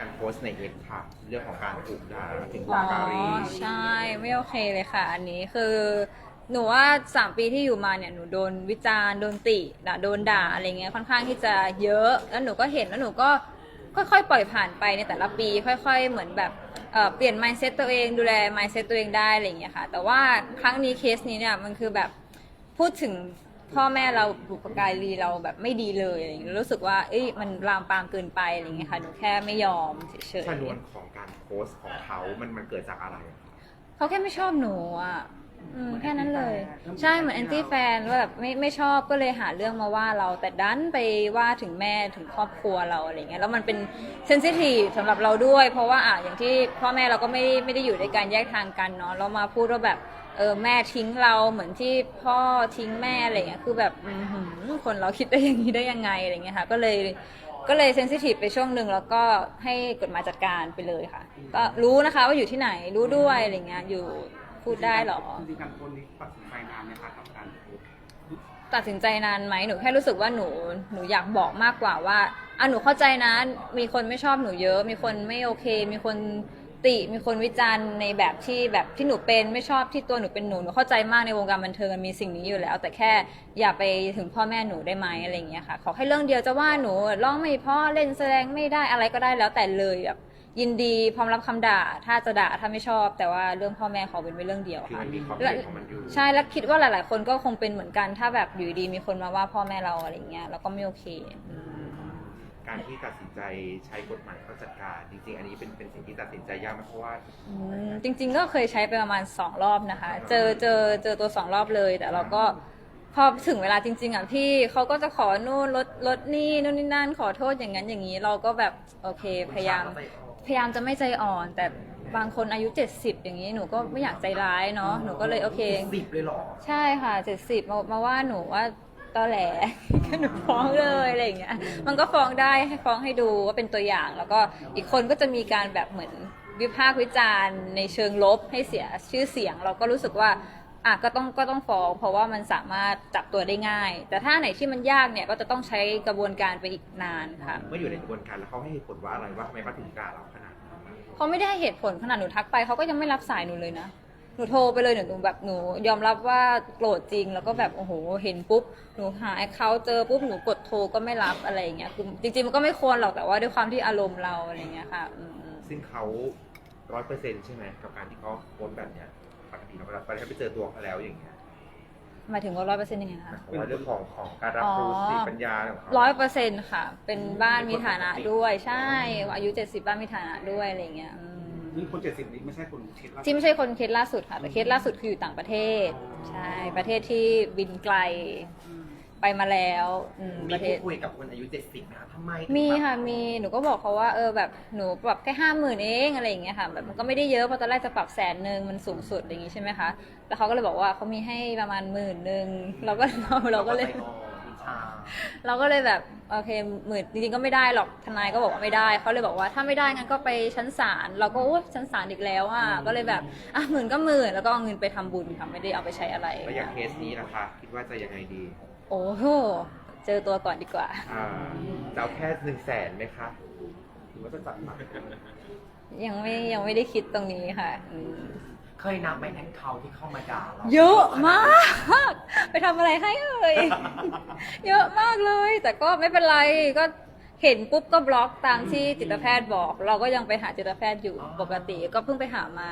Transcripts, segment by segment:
การโพสต์ในเอ็กค่ะ เรื่องของการถูกด่าถึงอ๋อการีใช่ไม่โอเคเลยค่ะ อันนี้คือ หนูว่าสามปีที่อยู่มาเนี่ยหนูโดนวิจารณ์โดนติด่าโดนด่าอะไรเงี้ยค่อนข้างที่จะเยอะ แล้วหนูก็เห็นแล้วหนูก็ค่อยๆ ปล่อยผ่านไปในแต่ละปี ค่อย ๆ เหมือนแบบเอ่อเปลี่ยน mindset ตัวเองดูแล mindset ตัวเองได้อะไรเงี้ยค่ะ แต่ว่าครั้งนี้เคสนี้เนี่ยมันคือแบบพูดถึง พ่อแม่เราบุปการีเราแบบไม่ดีเลยอะไรเงี้ยรู้สึกว่าเอ้ยมันลามปามเกินไปอะไรเงี้ยค่ะหนูแค่ไม่ยอมเฉยชนวนๆของการโพสต์ของเขามันมันเกิดจากอะไรอะคะเขาแค่ไม่ชอบหนูอะอืมแค่นั้นเลย ใช่เหมือนแอนตี้แฟนว่าแบบไม่ไม่ชอบก็เลยหาเรื่องมาว่าเราแต่ดันไปว่าถึงแม่ถึงครอบครัวเราอะไรเงี้ยแล้วมันเป็นเซนซิทีฟสำหรับเราด้วย เพราะว่าอะอย่างที่พ่อแม่เราก็ไม่ได้ไม่ได้อยู่ในการแยกทางกันเนาะเรามาพูดว่าแบบ เออแม่ทิ้งเราเหมือนที่พ่อทิ้งแม่อะไรเงี้ยคือแบบอือหือคนเราคิดได้อย่างนี้ได้ยังไงอะไรเงี้ยค่ะก็เลยก็เลยเซนซิทีฟไปช่วงหนึ่งแล้วก็ให้กฎหมายจัดการไปเลยค่ะ ก็รู้นะคะว่าอยู่ที่ไหนรู้ด้วยอะไรเงี้ยอยู่พูดได้เหรอจริงๆการโพสต์นี้ตัดสินใจนานไหมคะกับการโพสต์ตัดสินใจนานไหมหนูแค่รู้สึกว่าหนูหนูอยากบอกมากกว่าว่าอะหนูเข้าใจนะ มีคนไม่ชอบหนูเยอะ มีคนไม่โอเค มีคน ติมีคนวิจารณ์ในแบบที่แบบที่หนูเป็นไม่ชอบที่ตัวหนูเป็นหนูหนูเข้าใจมากในวงการบันเทิงมันมีสิ่งนี้อยู่แล้ว แต่แค่อย่าไปถึงพ่อแม่หนูได้ไหมอะไรอย่างเงี้ยค่ะขอแค่เรื่องเดียวจะว่าหนูร้องไม่เพราะเล่นแสดงไม่ได้อะไรก็ได้แล้วแต่เลยแบบยินดีพร้อมรับคำด่า ถ้าจะด่าถ้าไม่ชอบ แต่ว่าเรื่องพ่อแม่ขอเป็นไว้เรื่องเดียวคือค่ะมันมีความเห็นของมันอยู่ใช่แล้วคิดว่าหลาย ๆ คนก็คงเป็นเหมือนกันถ้าแบบอยู่ดีมีคนมาว่าพ่อแม่เราอะไรเงี้ยเราก็ไม่โอเคอืม การที่ตัดสินใจใช้กฎหมายเข้าจัดการ จริงๆ อันนี้เป็นเป็นสิ่งที่ตัดสินใจยากมากเพราะว่า อืมจริงๆก็เคยใช้ไปประมาณสองรอบนะคะ เจอเจอเจอตัวสองรอบเลย แต่เราก็พอถึงเวลาจริง ๆอะพี่เขาก็จะขอนู่นลดลดนี่นู่นนี่นั่นขอโทษอย่างนั้นอย่างนี้ เราก็แบบโอเคพยายาม พยายามจะไม่ใจอ่อน แต่บางคนอายุ 70 อย่างนี้หนูก็ไม่อยากใจร้ายเนาะหนูก็เลยโอเค สิบเลยเหรอ ใช่ค่ะเจ็ดสิบมามาว่าหนูว่า ตอแหลหนูฟ้องเลยอะไรอย่างเงี้ยมันก็ฟ้องได้ให้ฟ้องให้ดูว่าเป็นตัวอย่าง แล้วก็อีกคนก็จะมีการแบบเหมือนวิพากษ์วิจารณ์ในเชิงลบให้เสียชื่อเสียง เราก็รู้สึกว่าอะก็ต้องก็ต้องฟ้อง เพราะว่ามันสามารถจับตัวได้ง่าย แต่ถ้าไหนที่มันยากเนี่ยก็จะต้องใช้กระบวนการไปอีกนานค่ะ เมื่ออยู่ในกระบวนการแล้วเขาให้เหตุผลว่าอะไรว่าทำไมเขาถึงด่าเราขนาดนั้นเขาไม่ได้ให้เหตุผลขนาดหนูทักไปเขาก็ยังไม่รับสายหนูเลยนะ หนูโทรไปเลยหนูแบบหนูยอมรับว่าโกรธจริง แล้วก็แบบโอ้โหเห็นปุ๊บหนูหาเขาเจอปุ๊บหนูกดโทรก็ไม่รับอะไรอย่างเงี้ยคือจริงๆมันก็ไม่ควรหรอกแต่ว่าด้วยความที่อารมณ์เราอะไรอย่างเงี้ยค่ะอืม ซึ่งเขาร้อยเปอร์เซ็นต์ใช่ไหมกับการที่เขาโพสต์แบบเนี้ยปกติเราเวลาไปเจอตัวเขาแล้วอย่างเงี้ยหมายถึงว่าร้อยเปอร์เซ็นต์ยังไงคะเพราะว่าเรื่องของของการรับรู้อ๋อ สติปัญญาของเขา ร้อยเปอร์เซ็นต์ค่ะ เป็นบ้านมีฐานะด้วย ใช่ อายุเจ็ดสิบบ้านมีฐานะด้วยอะไรอย่างเงี้ยอืม นี่คนเจ็ดสิบนี้ไม่ใช่คนเคสล่าสุด ที่ไม่ใช่คนเคสล่าสุดค่ะ แต่เคสล่าสุดคืออยู่ต่างประเทศ ใช่ ประเทศที่บินไกลไปมาแล้วอืมมีประเทพูศดคุยกับคนอายุเจ็ดสิบนะคะทำไมถึงมีแบบค่ะมีหนูก็บอกเขาว่าเออแบบหนูปรับแค่ห้าหมื่นเองอะไรอย่างเงี้ยค่ะแบบมันก็ไม่ได้เยอะเพราะตอนแรกจะปรับแสนหนึ่งมันสูงสุดอะไรอย่างงี้ใช่ไหมคะแล้วเขาก็เลยบอกว่าเขามีให้ประมาณหมื่นหนึ่งเราก็เราเราก็เลยใจอ่อนอิจฉา เราก็เลยแบบโอเคหมื่นจริงๆก็ไม่ได้หรอกทนายก็บอกว่าไม่ได้เขาเลยบอกว่าถ้าไม่ได้งั้นก็ไปชั้นศาลเราก็โอ้ชั้นศาลอีกแล้วอะก็เลยแบบอะหมื่นก็หมื่นแล้วก็เอาเงินไปทำบุญค่ะไม่ได้เอาไปใช้อะไรแล้วอย่างเคสนี้นะคะ คิดว่าจะยังไงดี โอ้โหเจอตัวก่อนดีกว่าอ่าจะเอาแค่หนึ่งแสนไหมคะหรือว่าจะจัดหนักยังไม่ยังไม่ได้คิดตรงนี้ค่ะอืม เคยนับไหมแอคเคาท์ที่เข้ามาด่าเราเยอะมาก ไปทำอะไรให้เอ่ย เยอะมากเลย แต่ก็ไม่เป็นไรก็เห็นปุ๊บก็บล็อกตามที่จิตแพทย์บอก เราก็ยังไปหาจิตแพทย์อยู่ปกติ ก็เพิ่งไปหามา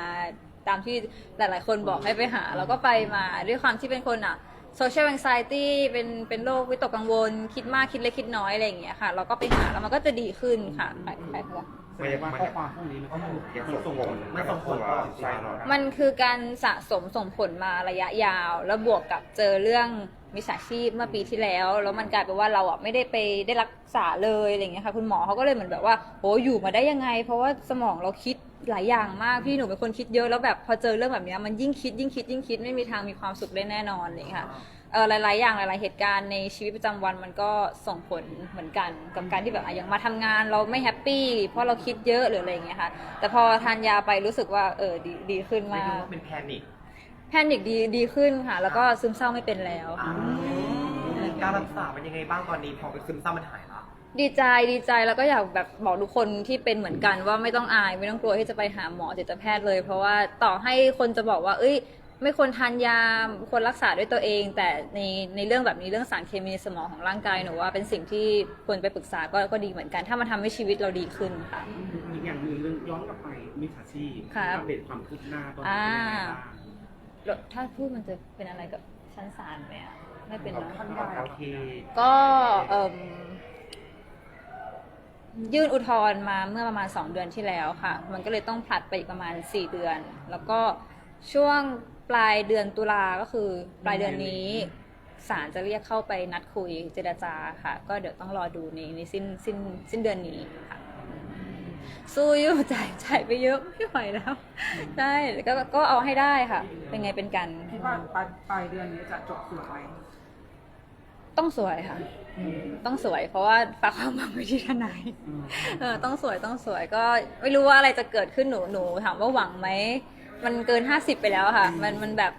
ตามที่หลาย ๆ คนบอกให้ไปหาเราก็ไปมาด้วยความที่เป็นคนอะ social anxiety เป็นเป็นโรควิตกกังวล คิดมากคิดเล็กคิดน้อยอะไรอย่างเงี้ยค่ะ เราก็ไปหาแล้วมันก็จะดีขึ้นค่ะไปไปเถอะ แสดงว่าข้อความพวกนี้มันก็มันยังมันส่ส่งงผผลลมันส่งผลต่อใช่เนอะมันคือการสะสมส่งผลมาระยะยาว แล้วบวกกับเจอเรื่องมิจฉาชีพเมื่อปีที่แล้ว แล้วมันกลายเป็นว่าเราอะไม่ได้ไปได้รักษาเลยอะไรอย่างเงี้ยค่ะคุณหมอเขาก็เลยเหมือนแบบว่าโหอยู่มาได้ยังไง เพราะว่าสมองเราคิดหลายอย่างมากพี่หนูเป็นคนคิดเยอะแล้วแบบพอเจอเรื่องแบบเนี้ยมันยิ่งคิดยิ่งคิดยิ่งคิดไม่มีทางมีความสุขได้แน่นอนอะไรอย่างเลยค่ะ เออหลาย ๆ อย่างหลาย ๆ เหตุการณ์ในชีวิตประจำวันมันก็ส่งผลเหมือนกันกับการที่แบบอะอย่างมาทำงานเราไม่แฮปปี้เพราะเราคิดเยอะหรืออะไรอย่างเงี้ยค่ะ แต่พอทานยาไปรู้สึกว่าเออดีดีขึ้นไม่มากรู้ว่าเป็นแพนิคแพนิคดีดีขึ้นค่ะ แล้วก็ซึมเศร้าไม่เป็นแล้วอ่าการรักษาเป็นยังไงบ้างตอนนี้พอซึมเศร้ามันหายละดีใจดีใจแล้วก็อยากแบบบอกทุกคนที่เป็นเหมือนกันว่าไม่ต้องอาย ไม่ต้องกลัวที่จะไปหาหมอจิตแพทย์เลย เพราะว่าต่อให้คนจะบอกว่า เอ้ย ไม่ควรทานยาควรรักษาด้วยตัวเอง แต่ในในเรื่องแบบนี้เรื่องสารเคมีในสมองของร่างกายหนูว่าเป็นสิ่งที่ควรไปปรึกษาก็ก็ดีเหมือนกัน ถ้ามันทำให้ชีวิตเราดีขึ้นค่ะ อีกอย่างหนึ่งเรื่องย้อนกลับไปมิจฉาชีพครับ อัปเดตความคืบหน้าตอนนี้อ่าเป็นยังไงบ้างแล้วถ้าพูดมันจะเป็นอะไรกับชั้นศาลไหมอะไม่เป็นเนาะโอเคก็เอิ่มยื่นอุทธรณ์มาเมื่อประมาณ 2 เดือนที่แล้วค่ะ มันก็เลยต้องผลัดไปอีกประมาณ 4 เดือน แล้วก็ช่วง ปลายเดือนตุลาก็คือ ปลายเดือนนี้ศาลจะเรียกเข้าไปนัดคุยเจรจาค่ะ ก็เดี๋ยวต้องรอดูในในสิ้นสิ้นสิ้นเดือนนี้ค่ะ สู้อยู่จ่ายจ่ายไปเยอะไม่ไหวแล้ว ใช่ก็ก็เอาให้ได้ค่ะ เป็นไงเป็นกัน คิดว่าปลายปลายเดือนนี้จะจบสวยไหมต้องสวยค่ะต้องสวย เพราะว่าฝากความหวังไว้ที่ทนาย อืม เออต้องสวยต้องสวยก็ไม่รู้ว่าอะไรจะเกิดขึ้นหนูหนูถามว่าหวังไหม มันเกินห้าสิบไปแล้วอะค่ะ มันมันแบบ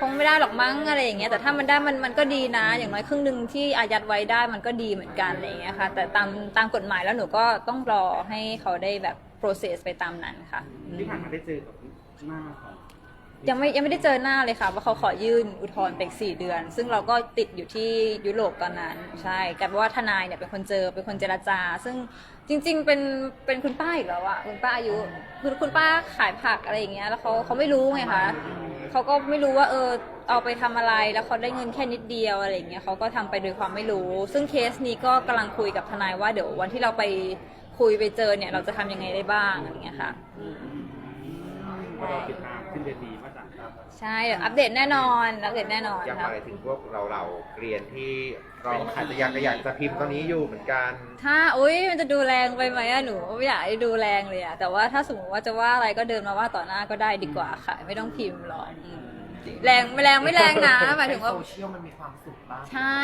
คงไม่ได้หรอกมั้งอะไรอย่างเงี้ยแต่ถ้ามันได้มันมันก็ดีนะ อย่างน้อยครึ่งหนึ่งที่อายัดไว้ได้มันก็ดีเหมือนกันอะไรอย่างเงี้ยค่ะ แต่ตามตามกฎหมายแล้วหนูก็ต้องรอให้เขาได้แบบ process ไปตามนั้นค่ะที่ผ่านมาได้เจอกับหน้าของยังไม่ยังไม่ได้เจอหน้าเลยค่ะว่าเขาขอยื่นอุทธรณ์ไปอีกสี่เดือน ซึ่งเราก็ติดอยู่ที่ยุโรปตอนนั้น ใช่กลายเป็นว่าทนายเนี่ยเป็นคนเจอเป็นคนเจรจา ซึ่ง จริง ๆ เป็นเป็นคุณป้าอีกแล้วอะคุณป้าอายุคือคุณป้าขายผักอะไรอย่างเงี้ย แล้วเขาเขาไม่รู้ไงคะเขาก็ไม่รู้ว่าเออเอาไปทำอะไรแล้วเขาได้เงินแค่นิดเดียวอะไรอย่างเงี้ยเขาก็ทำไปโดยความไม่รู้ ซึ่งเคสนี้ก็กำลังคุยกับทนายว่าเดี๋ยววันที่เราไปคุยไปเจอเนี่ย เราจะทำยังไงได้บ้างอะไรอย่างเงี้ยค่ะ ก็รอติดตามขึ้นเดือนนี้ว่าจะใช่เดี๋ยวอัปเดตแน่นอนอัปเดตแน่นอนอยากครับอะไรถึงพวกเราเราเกรียนที่เราอาจจะอยากอยากจะพิมพ์ตอนนี้อยู่เหมือนกันถ้าอุ้ยมันจะดูแรงไปไหมอะหนูไม่อยากให้ดูแรงเลยอะแต่ว่าถ้าสมมติว่าจะว่าอะไรก็เดินมาว่าต่อหน้าก็ได้ดีกว่าค่ะ ไม่ต้องพิมพ์หรอกอืมแรงไม่แรงไม่แรงนะหมายถึงว่าในโซเชียลมันมีความสุขบ้างใช่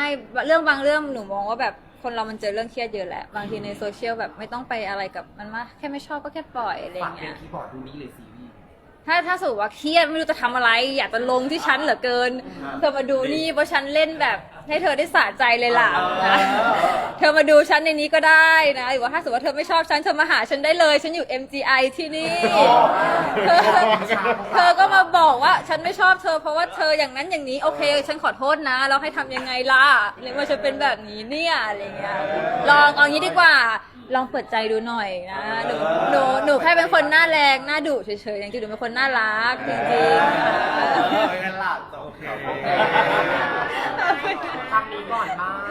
เรื่องบางเรื่องหนูมองว่าแบบคนเรามันเจอเรื่องเครียดเยอะแหละบางทีในโซเชียลแบบไม่ต้องไปอะไรกับมันมากแค่ไม่ชอบก็แค่ปล่อยอะไรอฝากย่างเป็เงี้นยคีย์บอร์ดดูนี้เลยซีรีส์ ถ้าถ้าสมมติว่าเครียดไม่รู้จะทำอะไร อยากจะลงที่ฉันเหลือเกิน เธอมาดูนี่เพราะฉันเล่นแบบ ให้เธอได้สะใจเลยล่ะนะเธอมาดูฉันในนี้ก็ได้นะหรือว่าถ้าสมมติว่าเธอไม่ชอบฉันเธอมาหาฉันได้เลย ฉันอยู่ MGI ที่นี่เธอเธอก็มาบอกว่าฉันไม่ชอบเธอ เพราะว่าเธออย่างนั้นอย่างนี้โอเค ฉันขอโทษนะแล้วให้ทำยังไงล่ะในเมื่อฉันเป็นแบบนี้เนี่ยอะไรเงี้ยลองเอางี้ดีกว่า ลองเปิดใจดูหน่อยนะหนูหนูหนูแค่เป็นคนหน้าแรงหน้าดุเฉยๆอย่างที่หนูเป็นคนน่ารักจริงๆค่ะงั้นล่ะโอเค ทางนี้ก่อนบ้าง